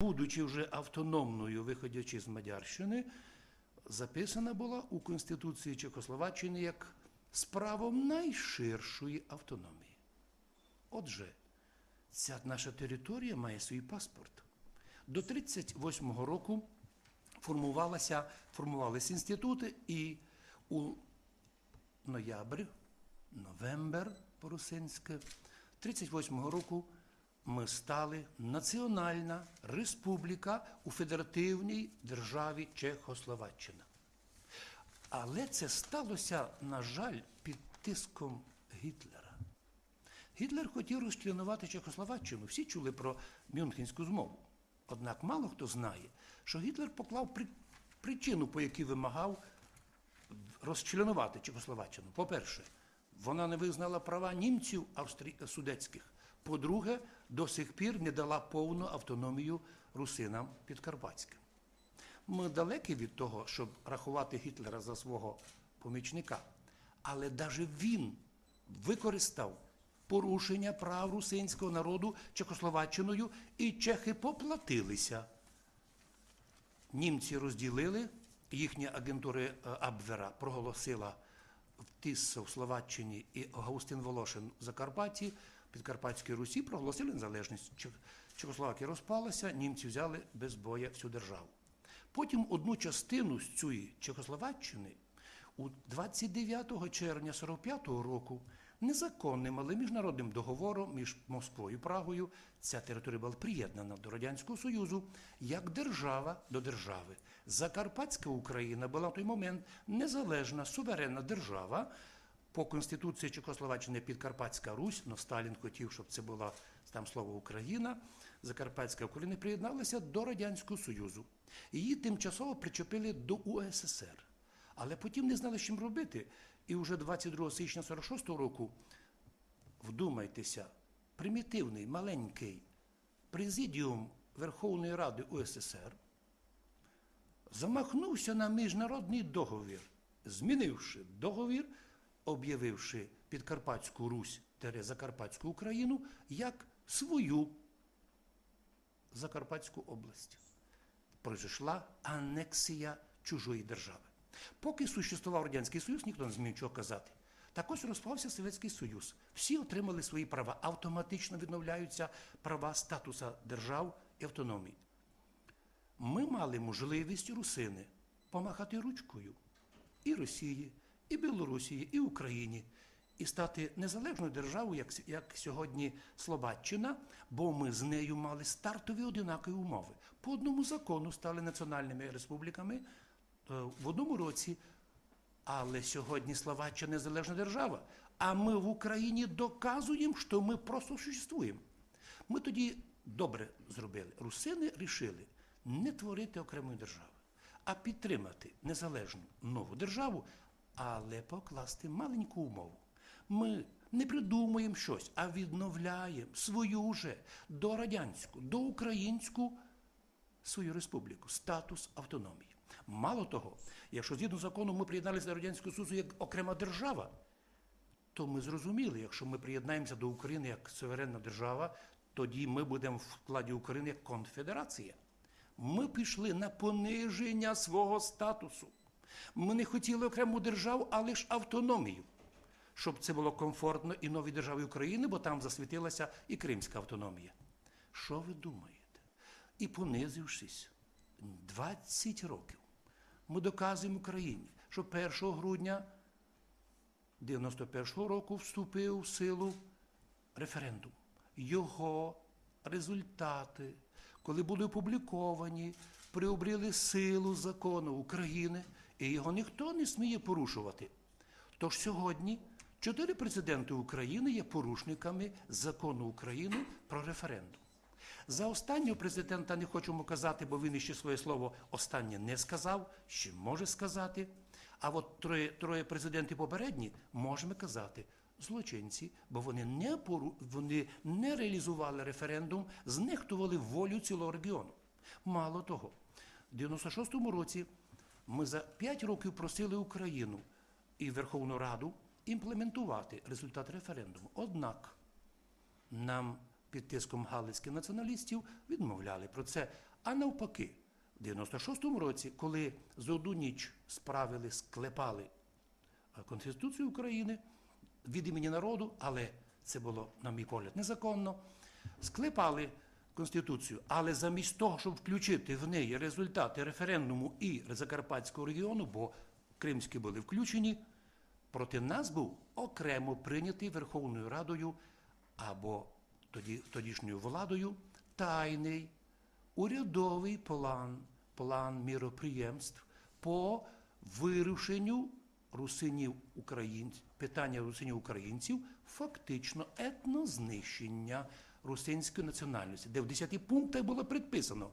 будучи вже автономною, виходячи з Мадярщини, записана була у Конституції Чехословаччини як з правом найширшої автономії. Отже, ця наша територія має свій паспорт. До 1938 року формувалися, формувалися інститути, і у ноябрь, новембр по-русинськи, 38-го року ми стали Національна Республіка у Федеративній державі Чехословаччина. Але це сталося, на жаль, під тиском Гітлера. Гітлер хотів розчленувати Чехословаччину. Всі чули про Мюнхенську змову. Однак мало хто знає, що Гітлер поклав при- причину, по якій вимагав розчленувати Чехословаччину. По-перше, вона не визнала права німців судецьких. По-друге, до сих пір не дала повну автономію русинам підкарпатським. Ми далекі від того, щоб рахувати Гітлера за свого помічника. Але навіть він використав порушення прав русинського народу Чехословаччиною, і чехи поплатилися. Німці розділили, їхня агентура е, Абвера проголосила в Тиссо в Словаччині і Августин Волошин в Закарпатті, Підкарпатській Русі проголосили незалежність. Чех- Чехословакія розпалася, німці взяли без боя всю державу. Потім одну частину з цієї Чехословаччини у 29 червня 45-го року незаконним, але міжнародним договором між Москвою і Прагою ця територія була приєднана до Радянського Союзу як держава до держави. Закарпатська Україна була в той момент незалежна суверенна держава. По Конституції Чехословаччини Підкарпатська Русь, но Сталін хотів, щоб це була там слово Україна. Закарпатська Україна приєдналася до Радянського Союзу. Її тимчасово причепили до УССР. Але потім не знали, чим робити. І вже 22 січня 46 року, вдумайтеся, примітивний, маленький президіум Верховної Ради УССР замахнувся на міжнародний договір, змінивши договір, об'явивши Підкарпатську Русь Закарпатську Україну як свою Закарпатську область. Произошла анексія чужої держави. Поки существував Радянський Союз, ніхто не зміг нічого казати. Так ось розпався Совєтський Союз. Всі отримали свої права. Автоматично відновляються права статуса держав і автономії. Ми мали можливість русини помахати ручкою і Росії, і Білорусії, і Україні, і стати незалежною державою, як, як сьогодні Словаччина, бо ми з нею мали стартові одинакові умови. По одному закону стали національними республіками в одному році. Але сьогодні Словаччина незалежна держава, а ми в Україні доказуємо, що ми просто существуємо. Ми тоді добре зробили. Русини рішили не творити окремої держави, а підтримати незалежну нову державу, але покласти маленьку умову. Ми не придумуємо щось, а відновляємо свою вже до радянську, до українську свою республіку, статус автономії. Мало того, якщо згідно закону ми приєдналися до Радянського Союзу як окрема держава, то ми зрозуміли, якщо ми приєднаємося до України як суверенна держава, тоді ми будемо в складі України як конфедерація. Ми пішли на пониження свого статусу. Ми не хотіли окрему державу, а лише автономію, щоб це було комфортно і новій державі України, бо там засвітилася і Кримська автономія. Що ви думаєте? І понизившись 20 років, ми доказуємо Україні, що 1 грудня 91-го року вступив в силу референдум. Його результати, коли були опубліковані, приобрели силу закону України, і його ніхто не сміє порушувати. Тож сьогодні чотири президенти України є порушниками закону України про референдум. За останнього президента не хочемо казати, бо він іще своє слово останнє не сказав, ще може сказати. А от троє, троє президентів попередні можемо казати злочинці, бо вони не, пору, вони не реалізували референдум, знехтували волю цілого регіону. Мало того, в 96-му році ми за 5 років просили Україну і Верховну Раду імплементувати результат референдуму. Однак нам під тиском галицьких націоналістів відмовляли про це. А навпаки, в 96-му році, коли за одну ніч справили, склепали е, Конституцію України від імені народу, але це було, на мій погляд, незаконно, склепали Конституцію, але замість того, щоб включити в неї результати референдуму і Закарпатського регіону, бо кримські були включені, проти нас був окремо прийнятий Верховною Радою або тоді, тодішньою владою тайний урядовий план, план міроприємств по вирушенню русинів українців, питання русинів українців, фактично етнознищення русинської національності, де в 10 пунктах було предписано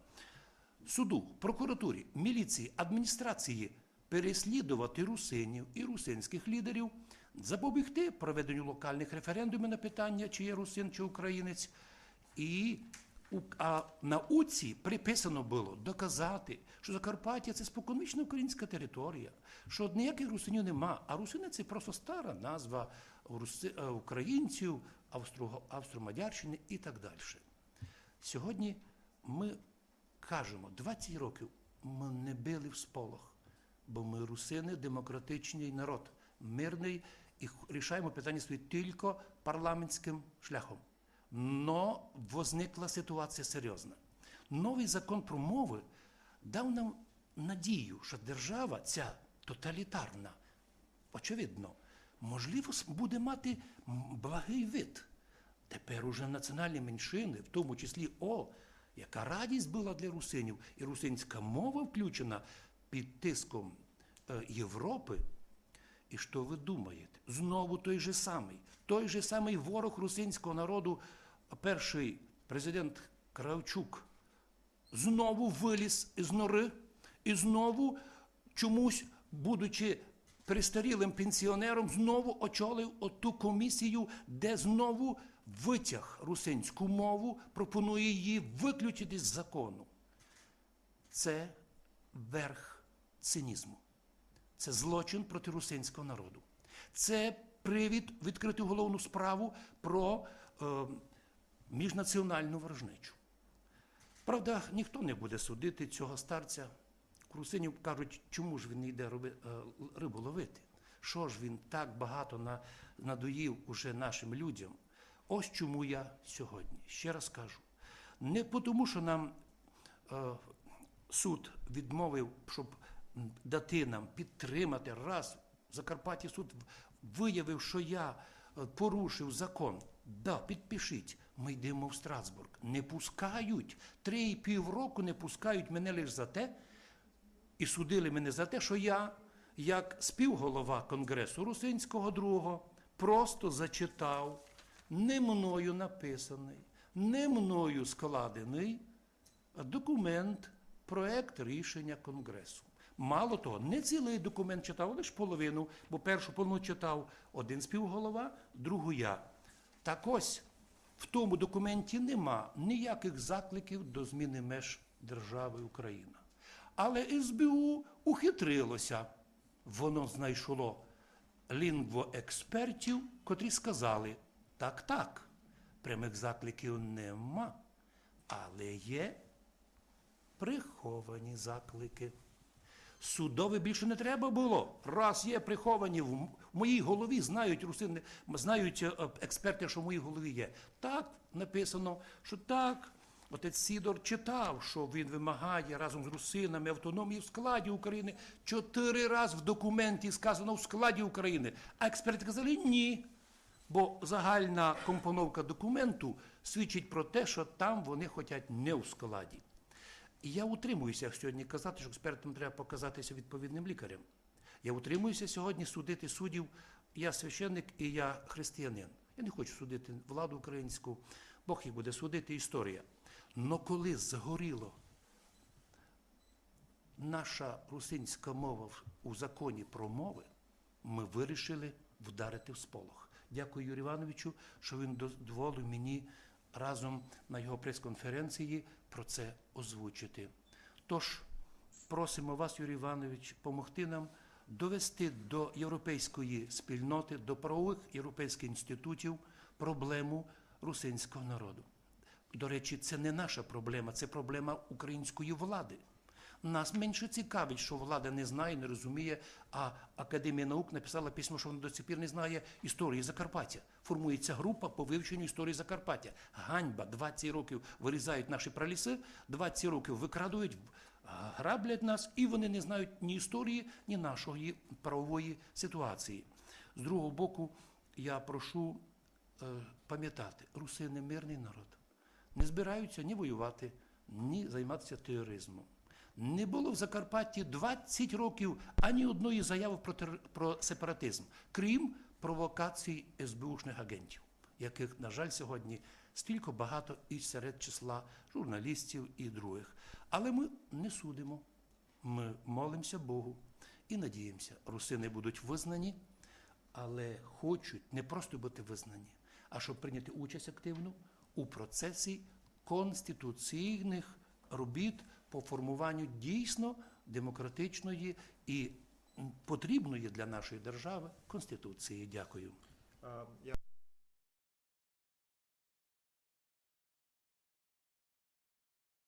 суду, прокуратурі, міліції, адміністрації переслідувати русинів і русинських лідерів, запобігти проведенню локальних референдумів на питання, чи є русин чи українець, і а науці приписано було доказати, що Закарпаття це споконвічна українська територія, що ніяких русинів нема, а русини це просто стара назва е, українців, Австро- Австро-Мадярщини і так далі. Сьогодні ми кажемо, 20 років ми не били в сполох, бо ми русини, демократичний народ, мирний і рішаємо питання свої тільки парламентським шляхом. Но возникла ситуація серйозна. Новий закон про мови дав нам надію, що держава ця тоталітарна, очевидно, можливо, буде мати благий вид. Тепер уже національні меншини, в тому числі О, яка радість була для русинів, і русинська мова включена під тиском е, Європи. І що ви думаєте? Знову той же самий, той же самий ворог русинського народу, перший президент Кравчук, знову виліз із нори і знову чомусь, будучи престарілим пенсіонером, знову очолив оту комісію, де знову витяг русинську мову, пропонує її виключити з закону. Це верх цинізму. Це злочин проти русинського народу. Це привід відкрити головну справу про е, міжнаціональну ворожнечу. Правда, ніхто не буде судити цього старця. Русинів кажуть, чому ж він не йде роби, е, рибу ловити? Що ж він так багато на, надоїв уже нашим людям? Ось чому я сьогодні ще раз кажу. Не тому, що нам е, суд відмовив, щоб дати нам підтримати раз. В Закарпатті суд виявив, що я е, порушив закон. Да, підпишіть. Ми йдемо в Страсбург. Не пускають. Три і пів року не пускають мене лише за те, і судили мене за те, що я, як співголова Конгресу Русинського другого, просто зачитав не мною написаний, не мною складений документ, проект рішення Конгресу. Мало того, не цілий документ читав, лише половину, бо першу половину читав один співголова, другу я. Так ось в тому документі нема ніяких закликів до зміни меж держави Україна. Але СБУ ухитрилося. Воно знайшло лінгвоекспертів, котрі сказали: так, так, прямих закликів нема, але є приховані заклики. Судове більше не треба було. Раз є приховані в моїй голові, знають русини, знають е, е, експерти, що в моїй голові є. Так написано, що так. Отець Сідор читав, що він вимагає разом з русинами автономії в складі України. Чотири рази в документі сказано в складі України. А експерти казали ні. Бо загальна компоновка документу свідчить про те, що там вони хочуть не у складі. І я утримуюся сьогодні казати, що експертам треба показатися відповідним лікарем. Я утримуюся сьогодні судити суддів. Я священник і я християнин. Я не хочу судити владу українську, Бог їх буде судити, історія. Но коли згоріло наша русинська мова у законі про мови, ми вирішили вдарити в сполох. Дякую Юрію Івановичу, що він дозволив мені разом на його прес-конференції про це озвучити. Тож просимо вас, Юрій Іванович, допомогти нам довести до європейської спільноти, до правових європейських інститутів проблему русинського народу. До речі, це не наша проблема, це проблема української влади. Нас менше цікавить, що влада не знає, не розуміє, а Академія наук написала письмо, що вона до сих пір не знає історії Закарпаття. Формується група по вивченню історії Закарпаття. Ганьба, 20 років вирізають наші праліси, 20 років викрадують, граблять нас, і вони не знають ні історії, ні нашої правової ситуації. З другого боку, я прошу е, пам'ятати, русини мирний народ. Не збираються ні воювати, ні займатися тероризмом. Не було в Закарпатті 20 років ані одної заяви про, тер... про сепаратизм, крім провокацій СБУшних агентів, яких, на жаль, сьогодні стільки багато і серед числа журналістів і других. Але ми не судимо. Ми молимося Богу і надіємося, русини будуть визнані, але хочуть не просто бути визнані, а щоб прийняти участь активну у процесі конституційних робіт по формуванню дійсно демократичної і потрібної для нашої держави конституції. Дякую.